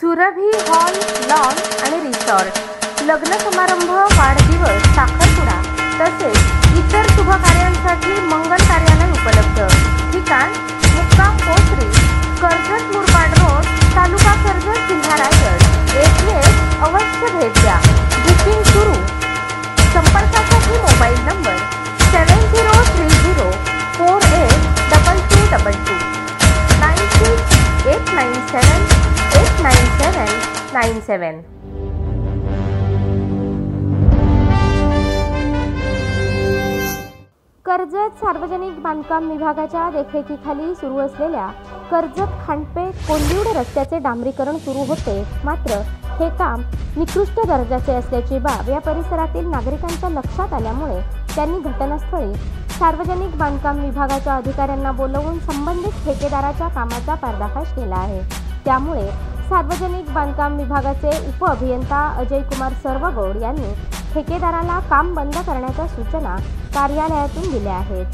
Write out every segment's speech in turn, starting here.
Surabhi hall lawn आणि resort. लग्न समारंभ वाढदिवस साखरपुडा तसेच इतर शुभ कार्यांसाठी मंगल कार्यालय उपलब्ध. ठिकाण नाईन सेवन कर्जत सार्वजनिक बांधकाम विभागाच्या देखरेखीखाली सुरू असलेल्या कर्जत खांडपे कोंदिवडे रस्त्याचे डांबरीकरण सुरू होते. मात्र हे काम निकृष्ट दर्जाचे असल्याची बाब या परिसरातील नागरिकांच्या लक्षात आल्यामुळे त्यांनी घटनास्थळी सार्वजनिक बांधकाम विभागाच्या अधिकाऱ्यांना बोलवून संबंधित ठेकेदाराच्या कामाचा पर्दाफाश केला आहे. त्यामुळे सार्वजनिक बांधकाम विभागाचे उपअभियंता अजय कुमार सर्वगौड यांनी ठेकेदाराला काम बंद करण्याच्या सूचना कार्यालयातून दिल्या आहेत.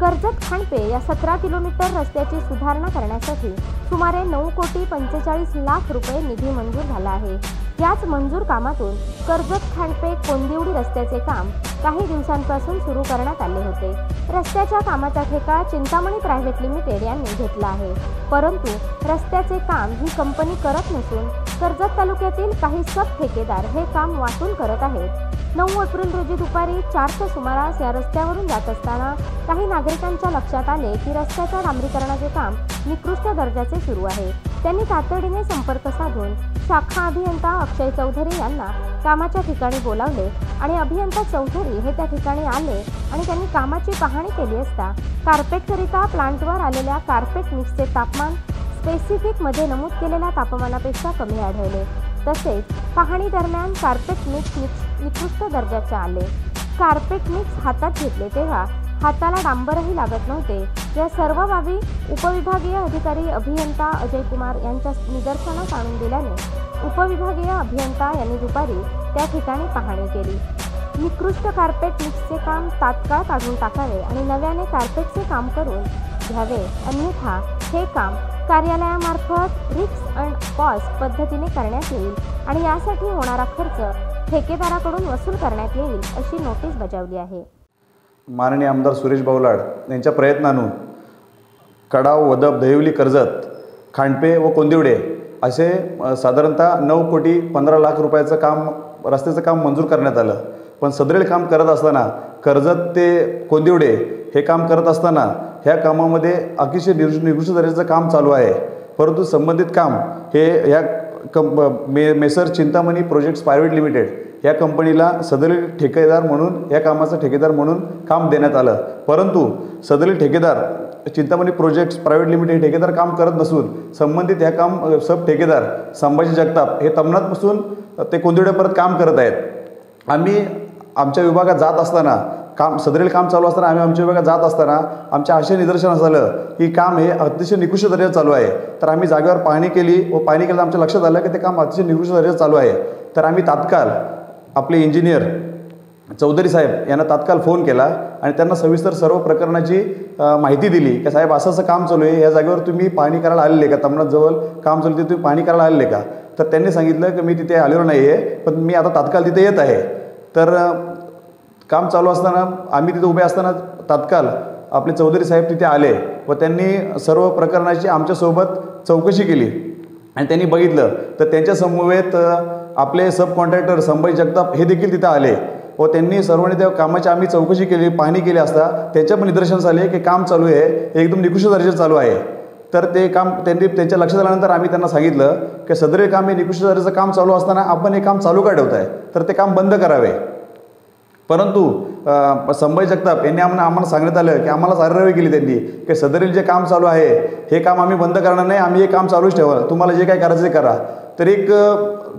कर्जत खांडपे या सतरा किलोमीटर रस्त्याची सुधारणा करण्यासाठी सुमारे नऊ कोटी पंचेचाळीस लाख रुपये निधी मंजूर झाला आहे. याच मंजूर कामातून कर्जत खांडपे कोंदिवडी रस्त्याचे काम काही दिवसांपासून सुरू करण्यात आले होते. रस्त्याच्या कामाचा ठेका चिंतामणी प्रायव्हेट लिमिटेड यांनी घेतला आहे. परंतु रस्त्याचे काम ही कंपनी करत नसून कर्जत तालुक्यातील काही सब ठेकेदार हे काम वाटून करत आहेत. नऊ एप्रिल रोजी दुपारी चारच्या सुमारास या रस्त्यावरून जात असताना काही नागरिकांच्या लक्षात आले की रस्त्याच्या डांबरीकरणाचे काम निकृष्ट दर्जाचे सुरू आहे. त्यांनी तातडीने संपर्क साधून शाखा अभियंता अक्षय चौधरी यांना कामाच्या ठिकाणी बोलावले आणि अभियंता चौधरी हे त्या ठिकाणी आले आणि त्यांनी कामाची पाहणी केली असता कार्पेटकरिता प्लांटवर आलेल्या कार्पेट मिक्सचे तापमान स्पेसिफिकमध्ये नमूद केलेल्या तापमानापेक्षा कमी आढळले. तसेच पाहणी दरम्यान कार्पेट मिक्स मिक्स निकृष्ट दर्जाचे आले. कार्पेट मिक्स हातात घेतले तेव्हा हाताला डांबरही लागत नव्हते. या सर्व बाबी उपविभागीय अधिकारी अभियंता अजय कुमार यांच्या निदर्शनास आणून दिल्याने उपविभागीय अभियंता यांनी दुपारी त्या ठिकाणी पाहणी केली. निकृष्ट कार्पेट मिक्सचे काम तात्काळ काढून टाकावे आणि नव्याने कार्पेटचे काम करून घ्यावे. अन्यथा हे काम कार्यालयामार्फत रिक्स अँड कॉस्ट पद्धतीने करण्यात येईल आणि यासाठी होणारा खर्च ठेकेदाराकडून वसूल करण्यात येईल अशी नोटीस बजावली आहे. माननीय आमदार सुरेश बावलाड यांच्या प्रयत्नातून कडाव वदप दहिवली कर्जत खांडपे व कोंदिवडे असे साधारणतः नऊ कोटी पंधरा लाख रुपयाचं काम रस्त्याचं काम मंजूर करण्यात आलं. पण सदरेल काम करत असताना कर्जत ते कोंदिवडे हे काम करत असताना ह्या कामामध्ये अतिशय निकृष्ट निकृष्ट दर्जाचं काम चालू आहे. परंतु संबंधित काम हे ह्या कंप मे messrs Chintamani projects private limited या कंपनीला सदरील ठेकेदार म्हणून या कामाचा ठेकेदार म्हणून काम देण्यात आलं. परंतु सदरील ठेकेदार चिंतामणी प्रोजेक्ट्स प्रायव्हेट लिमिटेड हे ठेकेदार काम करत नसून संबंधित ह्या काम सब ठेकेदार संभाजी जगताप हे तमनातपासून ते कोंदिवडे काम करत आहेत. आम्ही आमच्या विभागात जात असताना काम सदरील काम चालू असताना आम्ही आमच्या विभागात जात असताना आमच्या असे निदर्शनास आलं की काम हे अतिशय निकृष्ट दर्जात चालू आहे. तर आम्ही जागेवर पाहणी केली व पाहणी केलं आमच्या लक्षात आलं की ते काम अतिशय निकृष्ट दर्जात चालू आहे. तर आम्ही तात्काळ आपले इंजिनियर चौधरी साहेब यांना तात्काळ फोन केला आणि त्यांना सविस्तर सर्व प्रकरणाची माहिती दिली. की साहेब असं असं काम चालू आहे. या जागेवर तुम्ही पाहणी करायला आलेले का? तमनाजवळ काम चालू आहे, तिथे तुम्ही पाहणी करायला आलेले का? तर त्यांनी सांगितलं की मी तिथे आलेलो नाही आहे पण मी आता तात्काळ तिथे येत आहे. तर काम चालू असताना आम्ही तिथे उभे असताना तात्काळ आपले चौधरी साहेब तिथे आले व त्यांनी सर्व प्रकरणाची आमच्यासोबत चौकशी केली आणि त्यांनी बघितलं. तर त्यांच्या समवेत आपले सब कॉन्ट्रॅक्टर संभाजी जगताप हे देखील तिथं आले व त्यांनी सर्वांनी त्या कामाची आम्ही चौकशी केली पाहणी केली असता त्याच्या पण निदर्शन झाले की काम चालू आहे हे एकदम निकृष्ट दर्जाचं चालू आहे. तर ते काम त्यांनी त्यांच्या लक्षात आल्यानंतर आम्ही त्यांना सांगितलं की सदरे काम हे निकृष्ट दर्जाचं काम चालू असताना आपण हे काम चालू का ठेवत आहे तर ते काम बंद करावे. परंतु संभय जगताप यांनी आम्हाला आम्हाला सांगण्यात आलं की आम्हाला साररवी केली त्यांनी की सदरील जे काम चालू आहे हे काम आम्ही बंद करणार नाही आम्ही हे काम चालूच ठेवा तुम्हाला जे काय करायचं ते करा. तर एक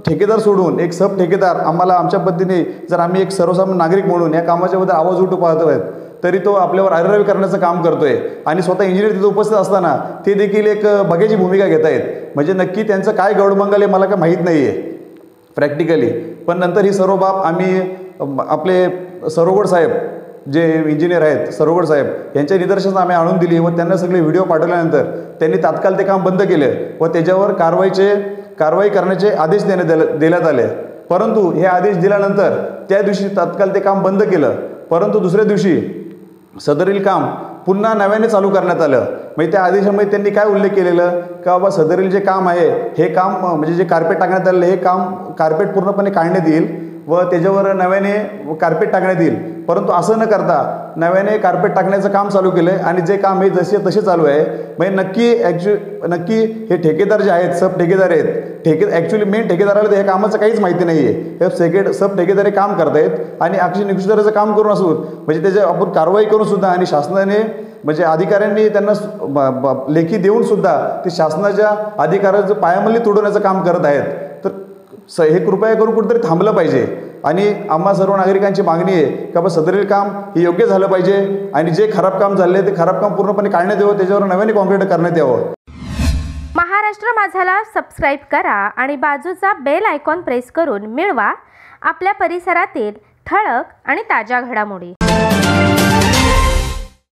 ठेकेदार सोडून एक सब ठेकेदार आम्हाला आमच्या पद्धतीने जर आम्ही एक सर्वसामान्य नागरिक म्हणून या कामाच्याबद्दल आवाज उठू पाहतो आहेत तरी तो आपल्यावर अरेरवी करण्याचं काम करतोय आणि स्वतः इंजिनियर तिथे उपस्थित असताना ते देखील एक बघ्याची भूमिका घेत आहेत. म्हणजे नक्की त्यांचं काय गौडमंगल आहे मला काय माहीत नाही आहे प्रॅक्टिकली पण नंतर ही सर्व बाब आम्ही आपले सरोगड साहेब जे इंजिनियर आहेत सरोगड साहेब यांच्या निदर्शनास आम्ही आणून दिली व त्यांना सगळे व्हिडिओ पाठवल्यानंतर त्यांनी तात्काळ ते काम बंद केले व त्याच्यावर कारवाईचे कारवाई करण्याचे आदेश देण्यात देण्यात आले. परंतु हे आदेश दिल्यानंतर त्या दिवशी तात्काळ ते काम बंद केलं. परंतु दुसऱ्या दिवशी सदरील काम पुन्हा नव्याने चालू करण्यात आलं. म्हणजे त्या आदेशामध्ये त्यांनी काय उल्लेख केलेलं? का बाबा सदरील जे काम आहे हे काम म्हणजे जे कार्पेट टाकण्यात आलेलं हे काम कार्पेट पूर्णपणे काढण्यात येईल. व त्याच्यावर नव्याने कार्पेट टाकण्यात येईल. परंतु असं न करता नव्याने कार्पेट टाकण्याचं काम चालू केलं आहे आणि जे काम हे जसे तसे चालू आहे. म्हणजे नक्की ॲक्च्यु नक्की हे ठेकेदार जे आहेत सब ठेकेदार आहेत. ठेके ॲक्च्युली मेन ठेकेदाराला तर ह्या कामाचं काहीच माहिती नाही आहे हे सेकेड सब ठेकेदार हे काम करतायत आणि अक्षय निकृष्टदाराचं काम करून असून म्हणजे त्याच्या आपण कारवाई करून सुद्धा आणि शासनाने म्हणजे अधिकाऱ्यांनी त्यांना लेखी देऊन सुद्धा ते शासनाच्या अधिकाराचं पायामल्ली तोडवण्याचं काम करत आहेत. स हे कृपया करून कुठेतरी थांबलं पाहिजे. आणि आम्हा सर्व नागरिकांची मागणी आहे की बाबा सदरील काम हे योग्य झालं पाहिजे आणि जे खराब काम झाले ते खराब काम पूर्णपणे काढण्यात यावं त्याच्यावर नव्याने कॉन्क्रीट करण्यात यावं. महाराष्ट्र माझाला सबस्क्राईब करा आणि बाजूचा बेल आयकॉन प्रेस करून मिळवा. आपल्या परिसरातील ठळक आणि ताज्या घडामोडी.